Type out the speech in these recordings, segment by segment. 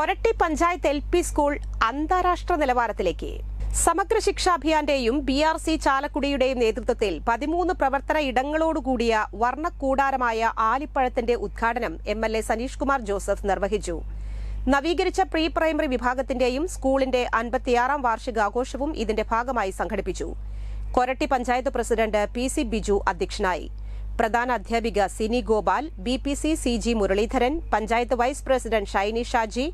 Koratty panchayat L P school അന്താരാഷ്ട്ര നിലവാരത്തിലേക്ക്. സമഗ്ര ശിക്ഷാഭിയാന്റെയും ബി ആർ സി ചാലക്കുടിയുടെയും നേതൃത്വത്തിൽ പതിമൂന്ന് പ്രവർത്തന ഇടങ്ങളോടുകൂടിയ വർണക്കൂടാരമായ ആലിപ്പഴത്തിന്റെ ഉദ്ഘാടനം M L A Saneesh Kumar Joseph നിർവഹിച്ചു. നവീകരിച്ച പ്രീ പ്രൈമറി വിഭാഗത്തിന്റെയും സ്കൂളിന്റെ അൻപത്തിയാറാം വാർഷികാഘോഷവും ഇതിന്റെ ഭാഗമായി സംഘടിപ്പിച്ചു. Koratty panchayat president P C Biju അധ്യക്ഷനായി. പ്രധാന അധ്യാപിക Sini Gopal B P C C G Muraleedharan panchayat vice president Shiny Shaji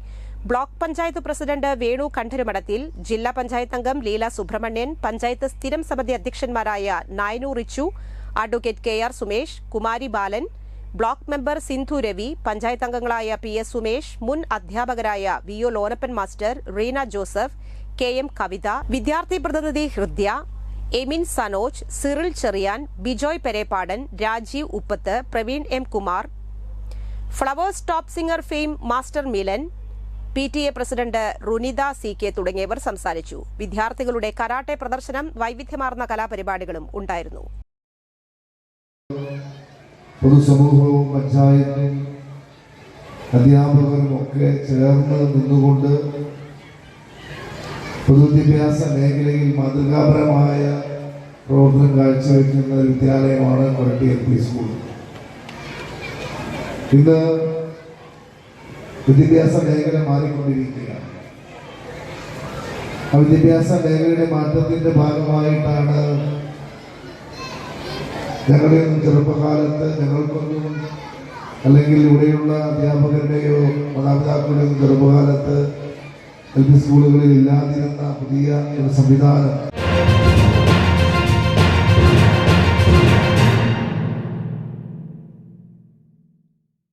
block panchayat president Venu Kandarumadathil ജില്ലാ പഞ്ചായത്ത് അംഗം ലീല സുബ്രഹ്മണ്യൻ പഞ്ചായത്ത് സ്ഥിരം സമിതി അധ്യക്ഷന്മാരായ Nayanu Richu advocate K R Sumesh Kumari Balan block member Sindhu Ravi panchayat അംഗങ്ങളായ P S Sumesh മുൻ അധ്യാപകരായ V O Lonappan master Reena Joseph K M Kavitha വിദ്യാർത്ഥി പ്രതിനിധി Hridya Emin Sanoj Cyril Cherian Bijoy Perepadan Rajeev Uppath Praveen M Kumar Flowers Top Singer fame master Milan P T A president Runitha C K തുടങ്ങിയവർ സംസാരിച്ചു. വിദ്യാർത്ഥികളുടെ karate പ്രദർശനം വൈവിധ്യമാർന്ന കലാപരിപാടികളും ഉണ്ടായിരുന്നു. അധ്യാപകരും ഒക്കെ ചേർന്ന് നിന്നുകൊണ്ട് പൊതുവിദ്യാഭ്യാസ മേഖലയിൽ മാതൃകാപരമായ പ്രവർത്തനം കാഴ്ചവെക്കുന്ന വിദ്യാലയമാണ് കൊരട്ടി എൽ പി സ്കൂൾ. ഇന്ന് വിദ്യാഭ്യാസ മേഖല മാറിക്കൊണ്ടിരിക്കുകയാണ്. ആ വിദ്യാഭ്യാസ മേഖലയുടെ മാറ്റത്തിന്റെ ഭാഗമായിട്ടാണ് ഞങ്ങളുടെ ചെറുപ്പകാലത്ത് ഞങ്ങൾക്കൊന്നും അല്ലെങ്കിൽ ഇവിടെയുള്ള അധ്യാപകരുടെയോ മാതാപിതാക്കളുടെയോ ചെറുപ്പകാലത്ത് എൽ പി സ്കൂളുകളിൽ ഇല്ലാതിരുന്ന പുതിയ ഒരു സംവിധാനം